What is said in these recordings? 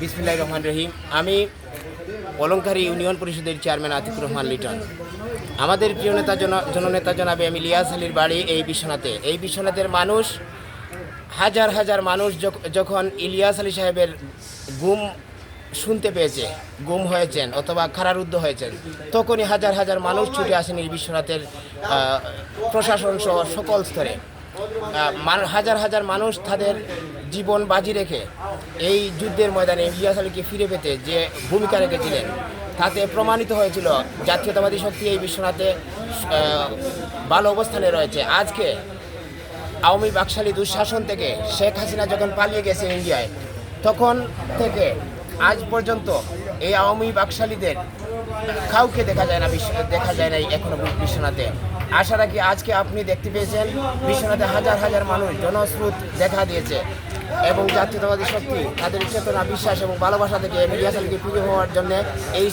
বিসমিল্লাহ রহমান রহিম। আমি অলঙ্কারী ইউনিয়ন পরিষদের চেয়ারম্যান আতিকুর রহমান লিটন। আমাদের প্রিয় নেতা জন জননেতা জনাবে আমি লিয়াস আলীর বাড়ি এই বিশ্বনাথে। এই বিশ্বনাথের মানুষ, হাজার হাজার মানুষ যখন ইলিয়াস আলী সাহেবের গুম শুনতে পেয়েছে, গুম হয়েছেন অথবা খারারুদ্ধ হয়েছেন, তখনই হাজার হাজার মানুষ ছুটে আসেন এই বিশ্বনাথের প্রশাসন সহ সকল স্তরে। হাজার হাজার মানুষ তাদের জীবন বাজি রেখে এই যুদ্ধের ময়দানে ইলিয়াস আলীকে ফিরে পেতে যে ভূমিকা রেখেছিলেন, তাতে প্রমাণিত হয়েছিল জাতীয়তাবাদী শক্তি এই বিশ্বনাথে ভালো অবস্থানে রয়েছে। আজকে আওয়ামী বাকশালী দুঃশাসন থেকে শেখ হাসিনা যখন পালিয়ে গেছে ইন্ডিয়ায়, তখন থেকে আজ পর্যন্ত এই আওয়ামী বাকশালীদের কাউকে দেখা যায় না বিশ্ব দেখা যায় না এখনও বিশ্বনাথে। আশা রাখি আজকে আপনি দেখতে পেয়েছেন, বিশ্বনাথে হাজার হাজার মানুষ জনস্রোত দেখা দিয়েছে। এবং জাতীয়তাবাদী শক্তি তাদের চেতনা বিশ্বাস এবং ভালোবাসা থেকে মিডিয়া প্রিয় হওয়ার জন্য এই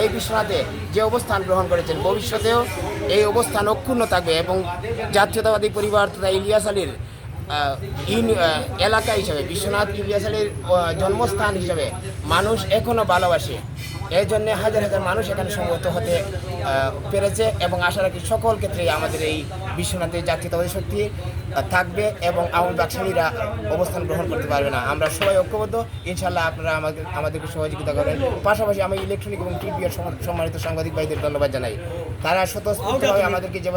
এই বিশ্বনাথে যে অবস্থান গ্রহণ করেছেন ভবিষ্যতেও এই অবস্থান অক্ষুণ্ণ থাকবে এবং জাতীয়তাবাদী পরিবার তথা ইলিয়াস আহ, এলাকা হিসাবে বিশ্বনাথ ইলিয়াস আলীর জন্মস্থান হিসাবে মানুষ এখনও ভালোবাসে। এই জন্যে হাজার হাজার মানুষ এখানে সমবেত হতে পেরেছে এবং আশা রাখি সকল ক্ষেত্রে আমাদের এই বিশ্বনাথের জাতীয়তাবাদী শক্তি থাকবে এবং আওয়ামী ব্যবসায়ীরা অবস্থান গ্রহণ করতে পারবে না। আমরা সবাই ঐক্যবদ্ধ। ইনশাল্লাহ আপনারা আমাদের, আমাদেরকে সহযোগিতা করেন। পাশাপাশি আমি ইলেকট্রনিক এবং টিভি সম্মানিত সাংবাদিক ভাইদের ধন্যবাদ জানাই। তারা স্বতঃস্ফূর্তভাবে আমাদেরকে যেভাবে